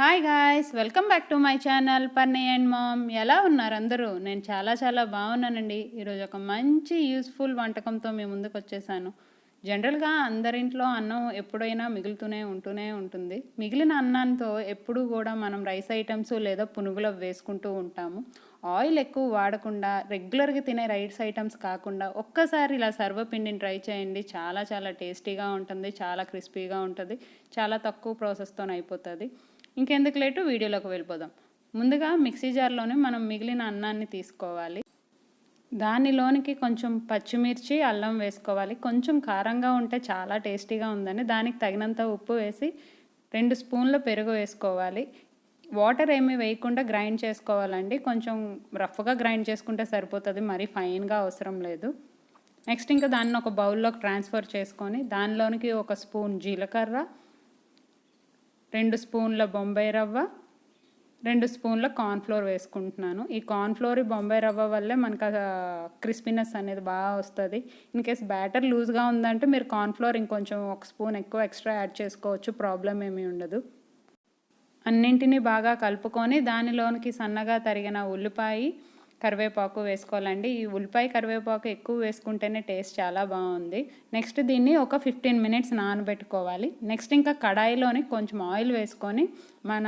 Hi guys welcome back to my channel Parni and mom ఎలా ఉన్నారు అందరూ? నేను చాలా చాలా బాగున్నానండి. ఈరోజు ఒక మంచి యూస్ఫుల్ వంటకంతో మీ ముందుకు వచ్చేసాను. జనరల్గా అందరింట్లో అన్నం ఎప్పుడైనా మిగులుతూనే ఉంటూనే ఉంటుంది. మిగిలిన అన్నంతో ఎప్పుడూ కూడా మనం రైస్ ఐటమ్స్ లేదా పునుగులు వేసుకుంటూ ఉంటాము. ఆయిల్ ఎక్కువ వాడకుండా రెగ్యులర్గా తినే రైస్ ఐటమ్స్ కాకుండా ఒక్కసారి ఇలా సర్వపిండిని ట్రై చేయండి. చాలా చాలా టేస్టీగా ఉంటుంది చాలా క్రిస్పీగా ఉంటుంది చాలా తక్కువ ప్రాసెస్తో అయిపోతుంది. ఇంకెందుకు లేటు? వీడియోలోకి వెళ్ళిపోదాం. ముందుగా మిక్సీ జార్లోనే మనం మిగిలిన అన్నాన్ని తీసుకోవాలి. దానిలోనికి కొంచెం పచ్చిమిర్చి అల్లం వేసుకోవాలి. కొంచెం కారంగా ఉంటే చాలా టేస్టీగా ఉందని దానికి తగినంత ఉప్పు వేసి రెండు స్పూన్ల పెరుగు వేసుకోవాలి. వాటర్ ఏమీ వేయకుండా గ్రైండ్ చేసుకోవాలండి. కొంచెం రఫ్గా గ్రైండ్ చేసుకుంటే సరిపోతుంది. మరీ ఫైన్గా అవసరం లేదు. నెక్స్ట్ ఇంకా దాన్ని ఒక బౌల్లోకి ట్రాన్స్ఫర్ చేసుకొని దానిలోనికి ఒక స్పూన్ జీలకర్ర రెండు స్పూన్ల బొంబాయి రవ్వ రెండు స్పూన్ల కార్న్ఫ్లోర్ వేసుకుంటున్నాను. ఈ కార్న్ఫ్లోర్ బొంబాయి రవ్వ వల్లే మనకు క్రిస్పీనెస్ అనేది బాగా వస్తుంది. ఇన్ కేస్ బ్యాటర్ లూజ్గా ఉందంటే మీరు కార్న్ఫ్లోర్ ఇంకొంచెం ఒక స్పూన్ ఎక్కువ ఎక్స్ట్రా యాడ్ చేసుకోవచ్చు ప్రాబ్లం ఏమీ ఉండదు. అన్నింటినీ బాగా కలుపుకొని దానిలోనికి సన్నగా తరిగిన ఉల్లిపాయ కరివేపాకు వేసుకోవాలండి. ఈ ఉల్లిపాయ కరివేపాకు ఎక్కువ వేసుకుంటేనే టేస్ట్ చాలా బాగుంది. నెక్స్ట్ దీన్ని ఒక ఫిఫ్టీన్ మినిట్స్ నానబెట్టుకోవాలి. నెక్స్ట్ ఇంకా కడాయిలోని కొంచెం ఆయిల్ వేసుకొని మన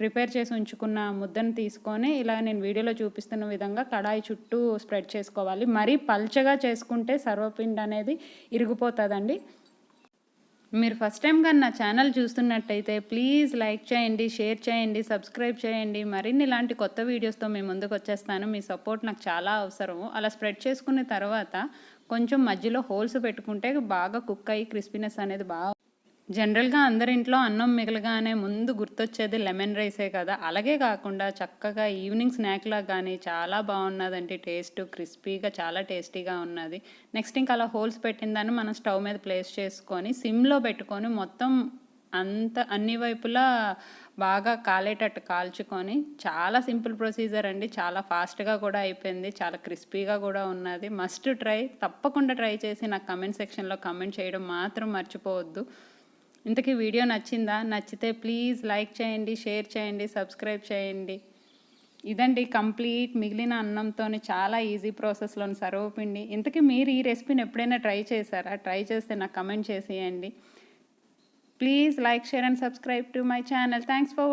ప్రిపేర్ చేసి ఉంచుకున్న ముద్దను తీసుకొని ఇలా నేను వీడియోలో చూపిస్తున్న విధంగా కడాయి చుట్టూ స్ప్రెడ్ చేసుకోవాలి. మరీ పల్చగా చేసుకుంటే సర్వపిండి అనేది ఇరిగిపోతుందండి. మీరు ఫస్ట్ టైం కానీ నా ఛానల్ చూస్తున్నట్టయితే ప్లీజ్ లైక్ చేయండి షేర్ చేయండి సబ్స్క్రైబ్ చేయండి. మరిన్ని ఇలాంటి కొత్త వీడియోస్తో మేము ముందుకు వచ్చేస్తాను. మీ సపోర్ట్ నాకు చాలా అవసరము అలా స్ప్రెడ్ చేసుకున్న తర్వాత కొంచెం మధ్యలో హోల్స్ పెట్టుకుంటే బాగా కుక్ అయ్యి క్రిస్పీనెస్ అనేది బాగా జనరల్గా అందరింట్లో అన్నం మిగలగానే ముందు గుర్తొచ్చేది లెమన్ రైసే కదా. అలాగే కాకుండా చక్కగా ఈవినింగ్ స్నాక్లా కానీ చాలా బాగున్నదండి టేస్ట్ క్రిస్పీగా చాలా టేస్టీగా ఉన్నది. నెక్స్ట్ ఇంకా అలా హోల్స్ పెట్టిందని మనం స్టవ్ మీద ప్లేస్ చేసుకొని సిమ్లో పెట్టుకొని మొత్తం అంత అన్ని వైపులా బాగా కాలేటట్టు కాల్చుకొని చాలా సింపుల్ ప్రొసీజర్ అండి. చాలా ఫాస్ట్గా కూడా అయిపోయింది. చాలా క్రిస్పీగా కూడా ఉన్నది. మస్ట్ ట్రై తప్పకుండా ట్రై చేసి నాకు కమెంట్ సెక్షన్లో కమెంట్ చేయడం మాత్రం మర్చిపోవద్దు. ఇంతకీ వీడియో నచ్చిందా? నచ్చితే ప్లీజ్ లైక్ చేయండి షేర్ చేయండి సబ్స్క్రైబ్ చేయండి. ఇదండి కంప్లీట్ మిగిలిన అన్నంతో చాలా ఈజీ ప్రాసెస్లోని సర్వపిండి ఇంతకీ మీరు ఈ రెసిపీని ఎప్పుడైనా ట్రై చేశారా? ట్రై చేస్తే నాకు కమెంట్ చేసేయండి. Please like share and subscribe to my channel. Thanks for